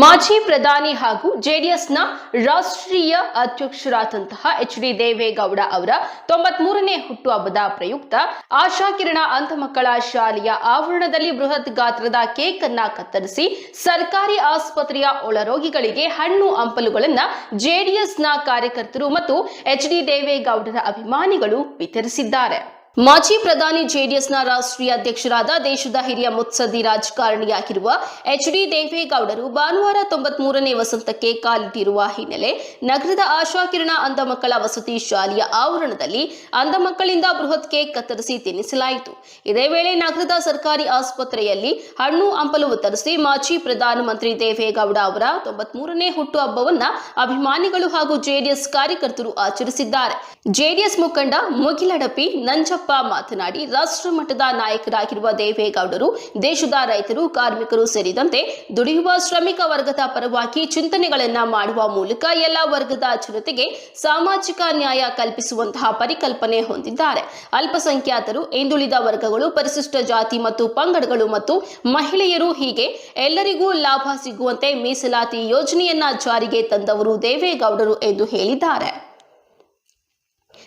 ಮಾಜಿ ಪ್ರಧಾನಿ ಹಾಗೂ ಜೆಡಿಎಸ್ನ ರಾಷ್ಟ್ರೀಯ ಅಧ್ಯಕ್ಷರಾದಂತಹ ಎಚ್ ಡಿ ದೇವೇಗೌಡ ಅವರ ತೊಂಬತ್ಮೂರನೇ ಹುಟ್ಟುಹಬ್ಬದ ಪ್ರಯುಕ್ತ ಆಶಾಕಿರಣ ಅಂಧ ಮಕ್ಕಳ ಶಾಲೆಯ ಆವರಣದಲ್ಲಿ ಬೃಹತ್ ಗಾತ್ರದ ಕೇಕ್ ಅನ್ನ ಕತ್ತರಿಸಿ ಸರ್ಕಾರಿ ಆಸ್ಪತ್ರೆಯ ಒಳರೋಗಿಗಳಿಗೆ ಹಣ್ಣು ಹಂಪಲುಗಳನ್ನ ಜೆಡಿಎಸ್ನ ಕಾರ್ಯಕರ್ತರು ಮತ್ತು ಎಚ್ ಡಿ ದೇವೇಗೌಡರ ಅಭಿಮಾನಿಗಳು ವಿತರಿಸಿದ್ದಾರೆ. ಮಾಜಿ ಪ್ರಧಾನಿ ಜೆಡಿಎಸ್ನ ರಾಷ್ಟ್ರೀಯ ಅಧ್ಯಕ್ಷರಾದ ದೇಶದ ಹಿರಿಯ ಮುತ್ಸದ್ದಿ ರಾಜಕಾರಣಿಯಾಗಿರುವ ಎಚ್ ಡಿ ದೇವೇಗೌಡರು ಭಾನುವಾರ ತೊಂಬತ್ಮೂರನೇ ವಸಂತಕ್ಕೆ ಕಾಲಿಟ್ಟಿರುವ ಹಿನ್ನೆಲೆ ನಗರದ ಆಶಾಕಿರಣ ಅಂಧಮಕ್ಕಳ ವಸತಿ ಶಾಲೆಯ ಆವರಣದಲ್ಲಿ ಅಂಧಮಕ್ಕಳಿಂದ ಬೃಹತ್ ಕೇಕ್ ಕತ್ತರಿಸಿ ತಿನ್ನಿಸಲಾಯಿತು. ಇದೇ ವೇಳೆ ನಗರದ ಸರ್ಕಾರಿ ಆಸ್ಪತ್ರೆಯಲ್ಲಿ ಹಣ್ಣು ಹಂಪಲು ವಿತರಿಸಿ ಮಾಜಿ ಪ್ರಧಾನಮಂತ್ರಿ ದೇವೇಗೌಡ ಅವರ ತೊಂಬತ್ಮೂರನೇ ಹುಟ್ಟುಹಬ್ಬವನ್ನು ಅಭಿಮಾನಿಗಳು ಹಾಗೂ ಜೆಡಿಎಸ್ ಕಾರ್ಯಕರ್ತರು ಆಚರಿಸಿದ್ದಾರೆ. ಜೆಡಿಎಸ್ ಮುಖಂಡ ಮುಗಿಲಡಪಿ ನಂಜಪ್ಪ ಮಾತನಾಡಿ ರಾಷ್ಟ್ರ ಮಟ್ಟದ ನಾಯಕರಾಗಿರುವ ದೇವೇಗೌಡರು, ದೇಶದ ರೈತರು, ಕಾರ್ಮಿಕರು ಸೇರಿದಂತೆ ದುಡಿಯುವ ಶ್ರಮಿಕ ವರ್ಗದ ಪರವಾಗಿ ಚಿಂತನೆಗಳನ್ನ ಮಾಡುವ ಮೂಲಕ ಎಲ್ಲ ವರ್ಗದ ಜನತೆಗೆ ಸಾಮಾಜಿಕ ನ್ಯಾಯ ಕಲ್ಪಿಸುವಂತಹ ಪರಿಕಲ್ಪನೆ ಹೊಂದಿದ್ದಾರೆ. ಅಲ್ಪಸಂಖ್ಯಾತರು, ಹಿಂದುಳಿದ ವರ್ಗಗಳು, ಪರಿಶಿಷ್ಟ ಜಾತಿ ಮತ್ತು ಪಂಗಡಗಳು ಮತ್ತು ಮಹಿಳೆಯರು ಹೀಗೆ ಎಲ್ಲರಿಗೂ ಲಾಭ ಸಿಗುವಂತೆ ಮೀಸಲಾತಿ ಯೋಜನೆಯನ್ನ ಜಾರಿಗೆ ತಂದವರು ದೇವೇಗೌಡರು ಎಂದು ಹೇಳಿದ್ದಾರೆ.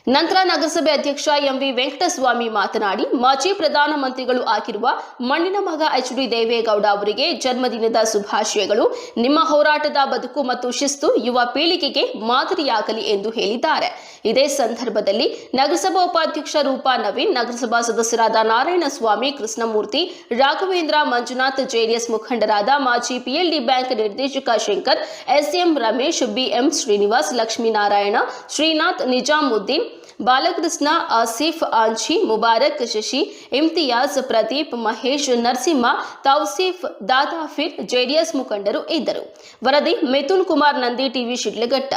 ನಂತರ ನಗರಸಭೆ ಅಧ್ಯಕ್ಷ ಎಂವಿ ವೆಂಕಟಸ್ವಾಮಿ ಮಾತನಾಡಿ, ಮಾಜಿ ಪ್ರಧಾನಮಂತ್ರಿಗಳು ಆಗಿರುವ ಮಣ್ಣಿನ ಮಗ ಎಚ್ ಡಿ ದೇವೇಗೌಡ ಅವರಿಗೆ ಜನ್ಮದಿನದ ಶುಭಾಶಯಗಳು. ನಿಮ್ಮ ಹೋರಾಟದ ಬದುಕು ಮತ್ತು ಶಿಸ್ತು ಯುವ ಪೀಳಿಗೆಗೆ ಮಾದರಿಯಾಗಲಿ ಎಂದು ಹೇಳಿದ್ದಾರೆ. ಇದೇ ಸಂದರ್ಭದಲ್ಲಿ ನಗರಸಭಾ ಉಪಾಧ್ಯಕ್ಷ ರೂಪಾ ನವೀನ್, ನಗರಸಭಾ ಸದಸ್ಯರಾದ ನಾರಾಯಣಸ್ವಾಮಿ, ಕೃಷ್ಣಮೂರ್ತಿ, ರಾಘವೇಂದ್ರ ಮಂಜುನಾಥ್, ಜೆಡಿಎಸ್ ಮುಖಂಡರಾದ ಮಾಜಿ ಪಿಎಲ್ಡಿ ಬ್ಯಾಂಕ್ ನಿರ್ದೇಶಕ Shankar SM Ramesh BM Srinivas, Lakshminarayana, Srinath Nizamuddin Balakrishna, Asif Anchi Mubarak, Shashi, Imtiyaz, Pradeep, Mahesh, Narasimha, Tauseef Dadafir JDS ಮುಖಂಡರು ಇದ್ದರು. ವರದಿ ಮಿಥುನ್ ಕುಮಾರ್ ನಂದಿ ಟಿವಿ, ಶಿಡ್ಲಘಟ್ಟ.